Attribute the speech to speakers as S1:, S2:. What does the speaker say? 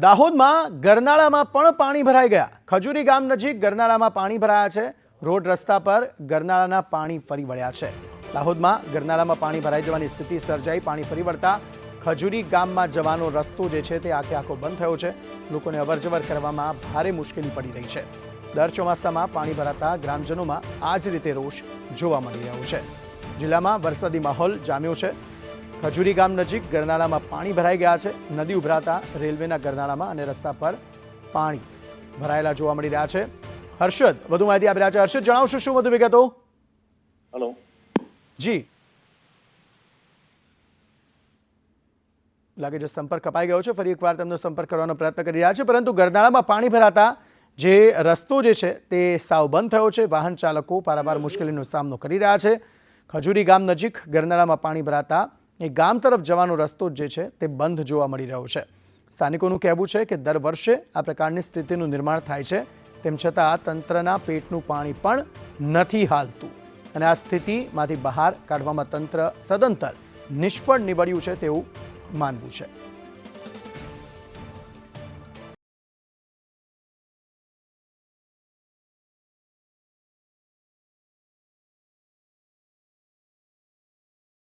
S1: દાહોદમાં ગરનાળામાં પણ પાણી ભરાઈ ગયા. ખજુરી ગામ નજીક ગરનાળામાં પાણી ભરાયા છે. રોડ રસ્તા પર ગરનાળાના પાણી ફરી વળ્યા છે. દાહોદમાં ગરનાળામાં પાણી ભરાઈ જવાની સ્થિતિ સર્જાઈ. પાણી ફરી વળતા ખજુરી ગામમાં જવાનો રસ્તો જે છે તે આખે આખો બંધ થયો છે. લોકોને અવરજવર કરવામાં ભારે મુશ્કેલી પડી રહી છે. દર ચોમાસામાં પાણી ભરાતા ગ્રામજનોમાં આ જ રીતે રોષ જોવા મળી રહ્યો છે. જિલ્લામાં વરસાદી માહોલ જામ્યો છે. ખજૂરી ગામ નજીક ગરનાળામાં પાણી ભરાઈ ગયા છે. નદી ઉભરાતા રેલવેના ગરનાળામાં અને રસ્તા પર પાણી ભરાયેલા જોવા મળી રહ્યા છે. હર્ષદ વધુ માહિતી આપી રહ્યા છે. હર્ષદ જણાવશો શું વધુ વિગતો?
S2: હલો.
S1: જી. લાગે છે સંપર્ક કપાઈ ગયો છે. ફરી એકવાર તેમનો સંપર્ક કરવાનો પ્રયત્ન કરી રહ્યા છે. પરંતુ ગરનાળામાં પાણી ભરાતા જે રસ્તો જે છે તે સાવ બંધ થયો છે. વાહન ચાલકો પારાવાર મુશ્કેલીનો સામનો કરી રહ્યા છે. ખજૂરી ગામ નજીક ગરનાળામાં પાણી ભરાતા એ ગામ તરફ જવાનો રસ્તો જે છે તે બંધ જોવા મળી રહ્યો છે. સ્થાનિકોનું કહેવું છે કે દર વર્ષે આ પ્રકારની સ્થિતિનું નિર્માણ થાય છે, તેમ છતાં તંત્રના પેટનું પાણી પણ નથી હાલતું. અને આ સ્થિતિમાંથી બહાર કાઢવામાં તંત્ર સદંતર નિષ્ફળ નીવડ્યું છે તેવું માનવું છે.